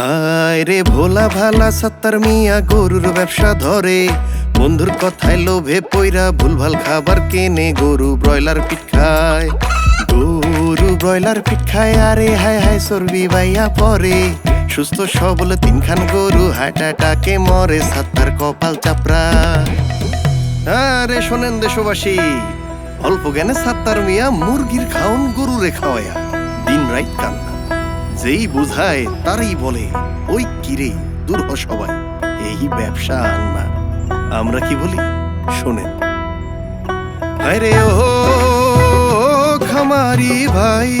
হায় রে ভোলা ভালা সত্তর মিয়া, গরুর ব্যবসা ধরে। বন্ধুর কথায় লোভে পইরা ভুলভাল খাবার কেনে, গরু ব্রয়লার পিঠ খায়। গরু ব্রয়লার পিঠ খায়, আরে হায় হায় চর্বি বাইয়া পরে। সুস্থ সবল তিনখান গরু হাটাটাকে মরে, সাত্তার কপাল চাপড়া। আরে শোনেন দেশবাসী, অল্প জ্ঞানে সাত্তার মিয়া মুরগির খাওন গরুরে খাওয়ায়া দিন রাইত কান্না। যেই বুঝায়, তারই বলে, ওই কিরে দূর সবাই, এই ব্যবসা আননা আমরা কি বলি? শোনেন। আরে ও খামারি ভাই।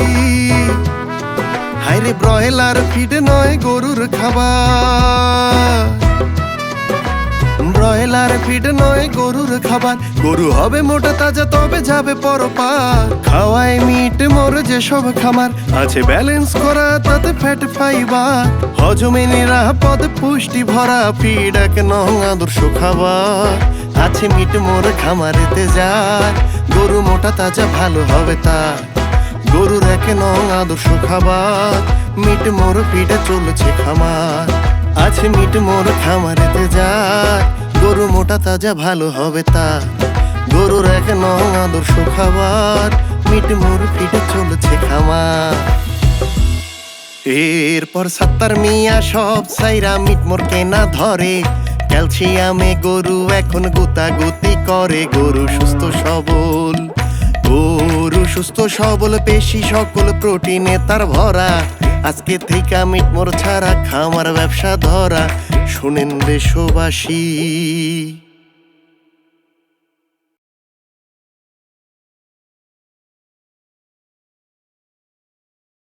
ব্রয়লার ফিড নয়, গরুর খাবার। ব্রয়লার ফিড নয়, গরুর খাবার। গরু হবে মোটা, তাজা, তবে যাবে পরপার খাওয়ায় মিট মোর যে সব খামার আছে ব্যালেন্স করা, তাতে ফ্যাট ফাইবার হজমে নিরাপদ পুষ্টি ভরা ফিড এক নং আদর্শ খাবার। আছে মিট মোর খামারেতে যায় গরু মোটা তাজা ভালো হবে তার। গরুর এক নং আদর্শ খাবার, মিট মোর পিঠে চলছে খামার। আছে মিট মোর খামারেতে যায় গরু মোটা তাজা ভালো হবে তা গরুর এক নং আদর্শ খাবার, মিট মোর পিঠে এরপর সাত্তার মিয়া সব সাইরা মিট মোর কেনা ধরে। ক্যালসিয়ামে গরু এখন গুতাগুতি করে। গরু সুস্থ সবল, গরু সুস্থ সবল, পেশি সকল প্রোটিনে তার ভরা। আজকে থেকে মিট মোর ছাড়া খামার ব্যবসা ধরা। শুনেন দেশবাসী।